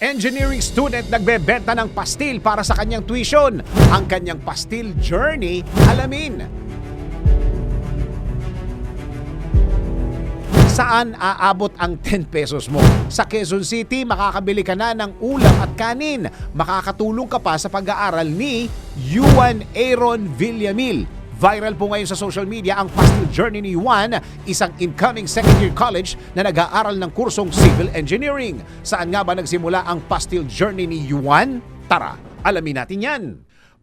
Engineering student nagbebenta ng pastil para sa kanyang tuition. Ang kanyang pastil journey, alamin. Saan aabot ang 10 pesos mo? Sa Quezon City, makakabili ka na ng ulam at kanin. Makakatulong ka pa sa pag-aaral ni Yuan Aaron Villamil. Viral po ngayon sa social media ang pastil journey ni Juan, isang incoming second year college na nag-aaral ng kursong Civil Engineering. Saan nga ba nagsimula ang pastil journey ni Juan? Tara, alamin natin yan.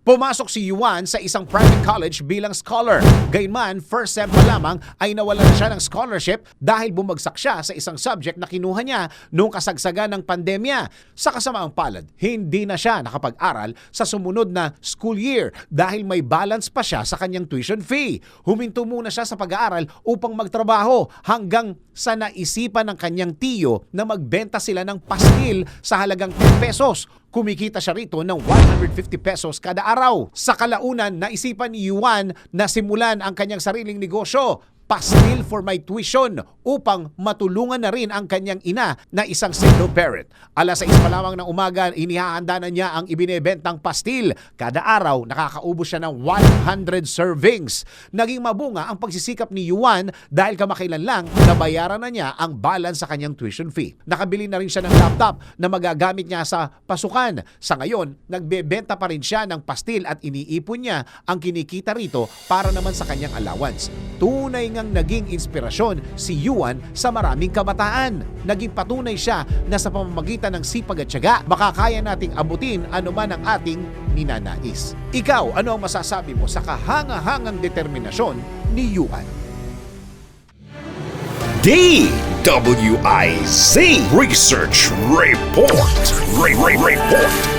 Pumasok si Yuan sa isang private college bilang scholar. Gayman, first sem pa lamang ay nawalan na siya ng scholarship dahil bumagsak siya sa isang subject na kinuha niya noong kasagsagan ng pandemya. Sa kasamaang palad, hindi na siya nakapag-aral sa sumunod na school year dahil may balance pa siya sa kanyang tuition fee. Huminto muna siya sa pag-aaral upang magtrabaho hanggang sa naisipan ng kanyang tiyo na magbenta sila ng pastil sa halagang 10 pesos. Kumikita siya rito ng 150 pesos kada araw. Sa kalaunan, naisipan ni Yuan na simulan ang kanyang sariling negosyo, pastil for my tuition upang matulungan na rin ang kanyang ina na isang single parent. Alas 6 pa lamang ng umaga, inihahanda na niya ang ibinebentang pastil. Kada araw, nakakaubos siya ng 100 servings. Naging mabunga ang pagsisikap ni Yuan dahil kamakailan lang nabayaran na niya ang balance sa kanyang tuition fee. Nakabili na rin siya ng laptop na magagamit niya sa pasukan. Sa ngayon, nagbebenta pa rin siya ng pastil at iniipon niya ang kinikita rito para naman sa kanyang allowance. Tunay ngang naging inspirasyon si Yuan sa maraming kabataan. Naging patunay siya na sa pamamagitan ng sipag at tiyaga, makakaya nating abutin anuman ang ating ninanais. Ikaw, ano ang masasabi mo sa kahanga-hangang determinasyon ni Yuan? DWIZ Research Report. Re- Re- Report.